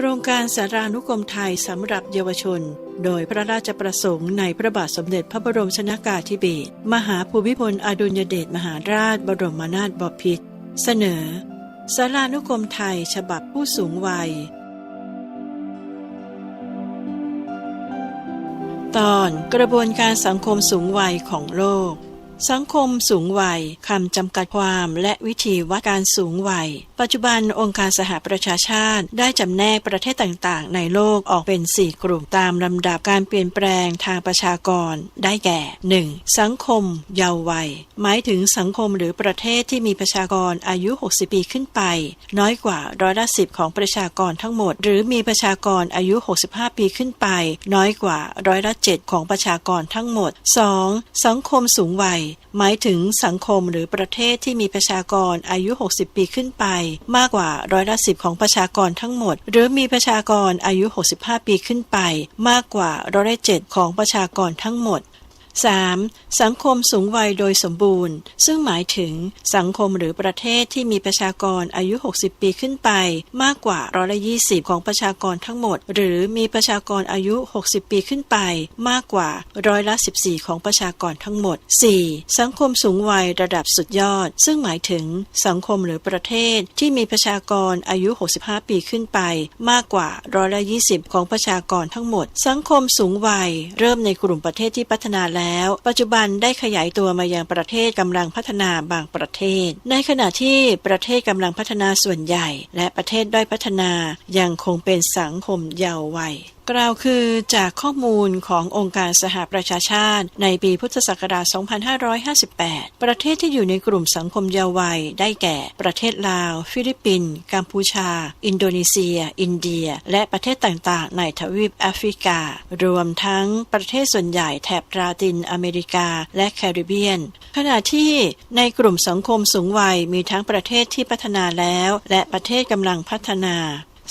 ครงการสารานุกรมไทยสำหรับเยาวชน โดยพระราชประสงค์ในพระบาทสมเด็จพระบรมชนากาธิเบศรมหาภูมิพลอดุลยเดชมหาราช บรมนาถบพิตรเสนอสารานุกรมไทยฉบับผู้สูงวัย ตอนกระบวนการสังคมสูงวัยของโลก สังคมสูงวัยคำจำกัดความและวิธีวัดการสูงวัย ปัจจุบันองค์การสหประชาชาติ ได้จำแนกประเทศต่างๆ ในโลกออกเป็น 4 กลุ่มตามลำดับการเปลี่ยนแปลงทางประชากร ได้แก่ 1. สังคม เยาว์วัย หมายถึงสังคมหรือประเทศที่มีประชากรอายุ 60 ปีขึ้นไป น้อยกว่าร้อยละสิบของประชากรทั้งหมด หรือมีประชากรอายุ 65 ปีขึ้นไป น้อยกว่าร้อยละเจ็ดของประชากรทั้งหมด 2. สังคมสูงวัยหมายถึงสังคมหรือประเทศที่มีประชากรอายุ 60 ปีขึ้นไป มากกว่าร้อยละสิบของประชากรทั้งหมด หรือมีประชากรอายุ 65 ปีขึ้นไป มากกว่าร้อยละเจ็ดของประชากรทั้งหมด 3. สังคมสูงวัยโดยสมบูรณ์ ซึ่งหมายถึงสังคมหรือประเทศที่มีประชากรอายุ 60 ปีขึ้นไป มากกว่าร้อยละ20 ของประชากรทั้งหมด หรือมีประชากรอายุ 60 ปีขึ้นไป มากกว่าร้อยละ 14 ของประชากรทั้งหมด 4. สังคมสูงวัยระดับสุดยอด ซึ่งหมายถึงสังคมหรือประเทศที่มีประชากรอายุ 65 ปีขึ้นไป มากกว่าร้อยละ 20 ของประชากรทั้งหมด สังคมสูงวัย เริ่มในกลุ่มประเทศที่พัฒนาแล้วปัจจุบันได้ขยายตัวมายังประเทศกำลังพัฒนาบางประเทศ ในขณะที่ประเทศกำลังพัฒนาส่วนใหญ่ และประเทศด้อยพัฒนายังคงเป็นสังคมเยาว์วัย กล่าวคือจากข้อมูลขององค์การสหประชาชาติ ในปีพุทธศักราช 2558 ประเทศที่อยู่ในกลุ่มสังคมเยาว์วัยได้แก่ ประเทศลาว ฟิลิปปินส์กัมพูชา อินโดนีเซีย อินเดีย และประเทศต่างๆ ในทวีปแอฟริกา รวมทั้งประเทศส่วนใหญ่แถบลาตินอเมริกา และแคริบเบียน ขณะที่ในกลุ่มสังคมสูงวัยมีทั้งประเทศที่พัฒนาแล้ว และประเทศกำลังพัฒนา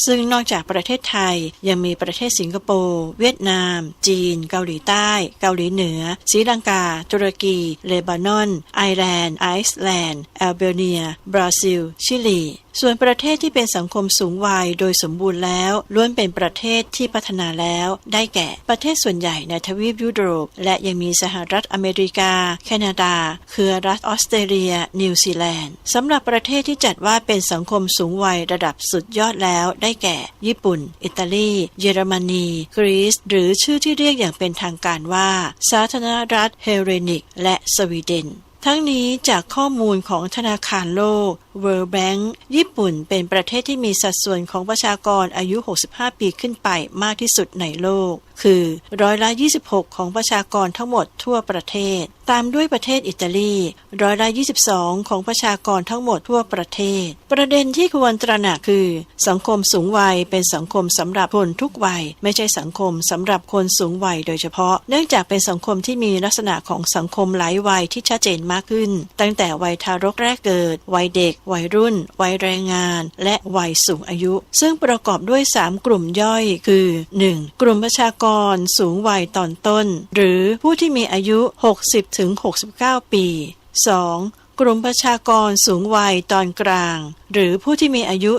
ซึ่งนอกจากประเทศไทยยังมีประเทศสิงคโปร์ เวียดนาม จีน เกาหลีใต้ เกาหลีเหนือศรีลังกา ตุรกี เลบานอน ไอร์แลนด์ ไอซ์แลนด์แอลเบเนีย บราซิล ชิลี ส่วนประเทศที่เป็นสังคมสูงวัยโดยสมบูรณ์แล้วล้วนเป็นประเทศที่พัฒนาแล้ว ได้แก่ประเทศส่วนใหญ่ในทวีปยุโรป และยังมีสหรัฐอเมริกา แคนาดา เครือรัฐออสเตรเลีย นิวซีแลนด์สำหรับประเทศที่จัดว่าเป็นสังคมสูงวัยระดับสุดยอดแล้วได้แก่ ญี่ปุ่น อิตาลี เยอรมนี กรีซ หรือชื่อที่เรียกอย่างเป็นทางการว่า สาธารณรัฐเฮเรนิก และสวีเดนทั้งนี้จากข้อมูลของธนาคารโลก World Bank ญี่ปุ่นเป็นประเทศที่มีสัดส่วนของประชากรอายุ 65 ปีขึ้นไปมากที่สุดในโลก คือร้อยละ 26 ของประชากรทั้งหมดทั่วประเทศ ตามด้วยประเทศอิตาลีร้อยละ 22 ของประชากรทั้งหมดทั่วประเทศ ประเด็นที่ควรตระหนักคือ สังคมสูงวัยเป็นสังคมสำหรับคนทุกวัย ไม่ใช่สังคมสำหรับคนสูงวัยโดยเฉพาะ เนื่องจากเป็นสังคมที่มีลักษณะของสังคมหลายวัยที่ชัดเจนมากขึ้น ตั้งแต่วัยทารกแรกเกิด วัยเด็ก วัยรุ่น วัยแรงงาน และวัยสูงอายุ ซึ่งประกอบด้วย 3 กลุ่มย่อย คือ 1. กลุ่มประชากรสูงวัยตอนต้น หรือผู้ที่มีอายุ 60-69 ปี 2. กลุ่มประชากรสูงวัยตอนกลาง หรือผู้ที่มีอายุ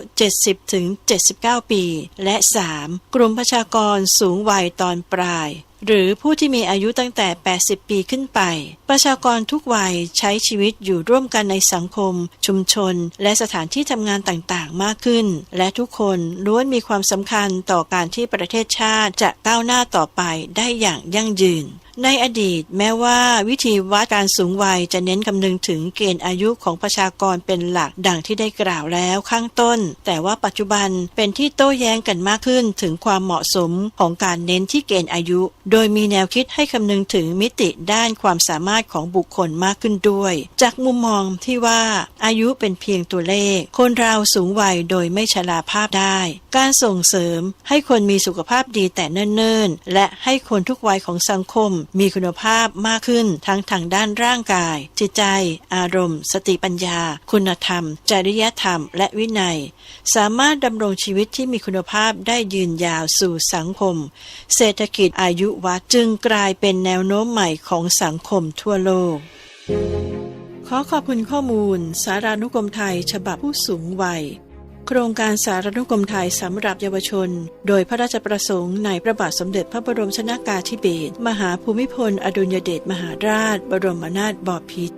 70-79 ปี และ 3. กลุ่มประชากรสูงวัยตอนปลาย หรือผู้ที่มีอายุตั้งแต่ 80 ปีขึ้นไป ประชากรทุกวัยใช้ชีวิตอยู่ร่วมกันในสังคม ชุมชน และสถานที่ทำงานต่างๆ มากขึ้น และทุกคนล้วนมีความสำคัญต่อการที่ประเทศชาติจะก้าวหน้าต่อไปได้อย่างยั่งยืน ในอดีตแม้ว่าวิธีวัดการสูงวัยจะเน้นคำนึงถึงเกณฑ์อายุของประชากรเป็นหลักดังที่ได้กล่าวแล้วข้างต้น แต่ว่าปัจจุบันเป็นที่โต้แย้งกันมากขึ้นถึงความเหมาะสมของการเน้นที่เกณฑ์อายุ โดยมีแนวคิดให้คำนึงถึงมิติด้านความสามารถของบุคคลมากขึ้นด้วย จากมุมมองที่ว่าอายุเป็นเพียงตัวเลข คนเราสูงวัยโดยไม่ชราภาพได้ การส่งเสริมให้คนมีสุขภาพดีแต่เนิ่นๆ และให้คนทุกวัยของสังคมมีคุณภาพมากขึ้นทั้งทางด้านร่างกาย จิตใจ อารมณ์ สติปัญญา คุณธรรม จริยธรรม และวินัย สามารถดำรงชีวิตที่มีคุณภาพได้ยืนยาวสู่สังคม เศรษฐกิจอายุวัดจึงกลายเป็นแนวโน้มใหม่ของสังคมทั่วโลกขอขอบคุณข้อมูล สารานุกรมไทย ฉบับผู้สูงวัย โครงการสารนุกรมไทยสำหรับเยาวชน โดยพระราชประสงค์ในพระบาทสมเด็จพระบรมชนากาธิเบศรมหาภูมิพล อดุลยเดชมหาราช บรมนาถบพิตร